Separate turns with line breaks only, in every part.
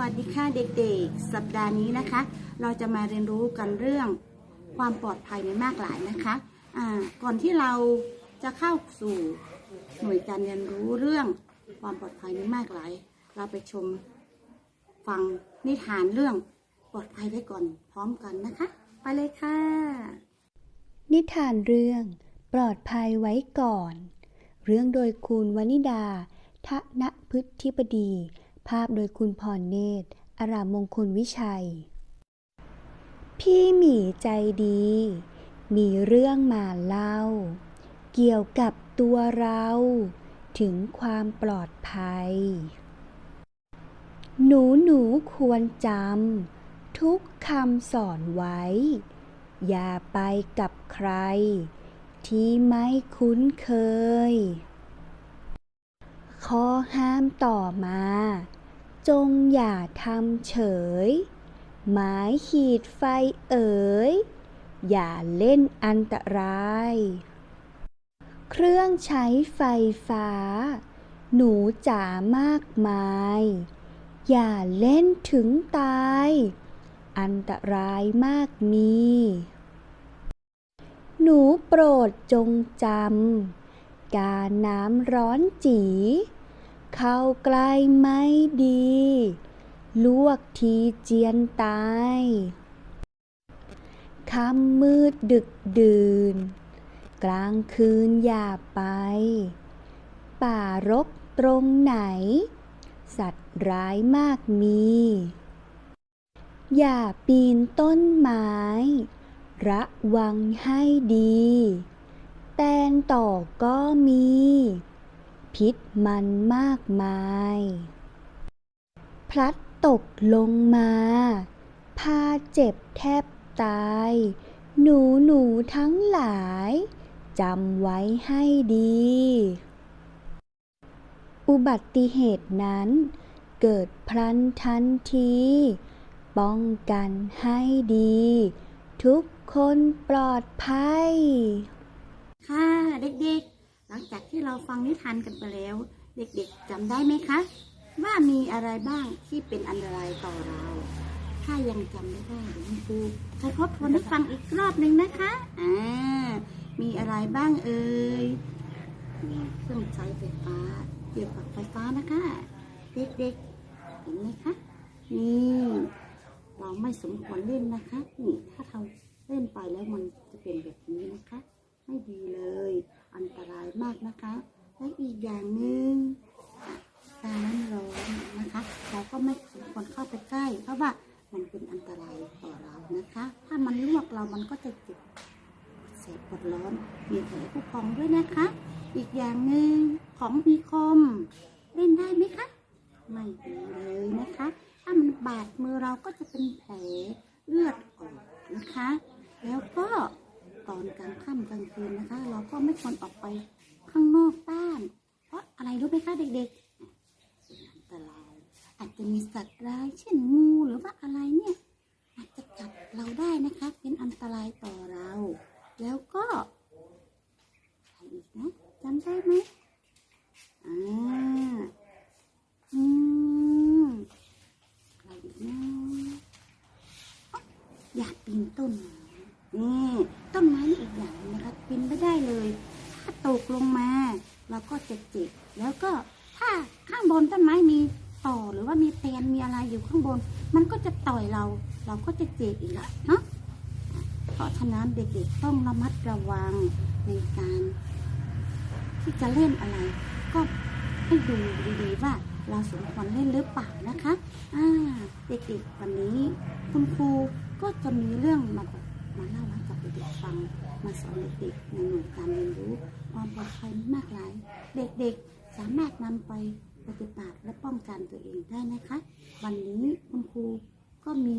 วัสดีค่ะเด็กๆ สัปดาห์นี้นะคะ เราจะมาเรียนรู้กันเรื่องความปลอดภัยในมากหลายนะคะอ่าก่อนที่เราจะเข้าสู่หน่วยการเรียนรู้เรื่องความปลอดภัยในมากหลาย เราไปชมฟังนิทานเรื่องปลอดภัยไว้ก่อนพร้อมกันนะคะ ไปเลยค่ะ
นิทานเรื่องปลอดภัยไว้ก่อน เรื่องโดยคุณวนิดาทะนพฤทธิบดี ภาพโดยคุณพรเนตร อารามมงคลวิชัย พี่หมีใจดี มีเรื่องมาเล่า เกี่ยวกับตัวเรา ถึงความปลอดภัย หนูหนูควรจำทุกคำสอนไว้ อย่าไปกับใคร ที่ไม่คุ้นเคย ข้อห้ามต่อมา จงอย่าทำเฉย หมายขีดไฟเอ๋ย อย่าเล่นอันตราย เครื่องใช้ไฟฟ้า หนูจ๋ามากมาย อย่าเล่นถึงตาย อันตรายมากมี หนูโปรดจงจำ การน้ำร้อนจี เข้าใกล้ไม่ดี ลวกทีเจียนตายค่ำมืดดึกดื่น กลางคืนอย่าไป ป่ารกตรงไหน สัตว์ร้ายมากมี อย่าปีนต้นไม้ ระวังให้ดี แตนต่อก็มี พิษมันมากมาย พลัดตกลงมา พาเจ็บแทบตาย หนูหนูทั้งหลายจำไว้ให้ดี อุบัติเหตุนั้น เกิดพลันทันที ป้องกันให้ดี ทุกคนปลอดภัย
ค่ะเด็กๆ หลังจากที่เราฟังนิทานกันไปแล้ว เด็กๆจำได้ไหมคะ ว่ามีอะไรบ้างที่เป็นอันตรายต่อเรา ถ้ายังจำไม่ได้เดี๋ยวคุณครูจะทบทวนให้ฟังอีกรอบหนึ่งนะคะอ่ามีอะไรบ้างเอ่ยมีเครื่องใช้ไฟฟ้าเกี่ยวกับไฟฟ้านะคะ เด็กๆเห็นไหมคะนี่เราไม่สมควรเล่นนะคะนี่ถ้าเราเล่นไปแล้วมันจะเป็นแบบนี้นะคะ ไม่ดีเลย อันตรายมากนะคะและอีกอย่างหนึ่งอะการน้ำร้อนนะคะ เราก็ไม่สมควรเข้าไปใกล้ เพราะว่ามันเป็นอันตรายต่อเรานะคะ ถ้ามันลวกเรามันก็จะเจ็บแสบปวดร้อน มีแผลผู้พองด้วยนะคะ อีกอย่างหนึ่งของมีคมเล่นได้ไหมคะไม่ดีเลยนะคะ ถ้ามันบาดมือเราก็จะเป็นแผลเลือดออกนะคะ แล้วก็ ตอนกลางค่ำกลางคืนนะคะ เราก็ไม่ควรออกไปข้างนอกบ้าน เพราะอะไรรู้ไหมคะเด็กๆอันตรายอาจจะมีสัตว์ร้ายเช่นงูหรือว่าอะไรเนี่ยอาจจะกัดเราได้นะคะ เป็นอันตรายต่อเรา แล้วก็อะไรอีกนะจำได้ไหมอ่าอืมอะไรอีกนะอ๊ะอย่าปีนต้นไม้นี่ต้นไม้นี่อีก อย่างหนึงนะคะปีนไม่ได้เลย ถ้าตกลงมาเราก็จะเจ็บแล้วก็ถ้าข้างบนต้นไม้มีต่อหรือว่ามีแตนมีอะไรอยู่ข้างบน มันก็จะต่อยเรา เราก็จะเจ็บอีกละเนาะเพราะฉะนั้นเด็กๆต้องระมัดระวังในการที่จะเล่นอะไร ก็ให้ดูดีๆว่าเราสมควรเล่นหรือเปล่านะคะ อ่า เด็กๆวันนี้คุณครูก็จะมีเรื่องมาบอก มาเล่าให้กับเด็กๆฟัง มาสอนเด็กๆในหน่วยการเรียนรู้ความปลอดภัยมากหลาย เด็กๆสามารถนำไปปฏิบัติและป้องกันตัวเองได้นะคะ วันนี้คุณครูก็มี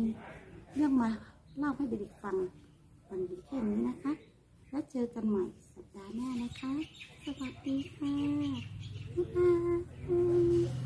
เรื่องมาเล่าให้เด็กๆฟังวันนี้แค่นี้นะคะ แล้วเจอกันใหม่สัปดาห์หน้านะคะ สวัสดีค่ะบ๊ายบาย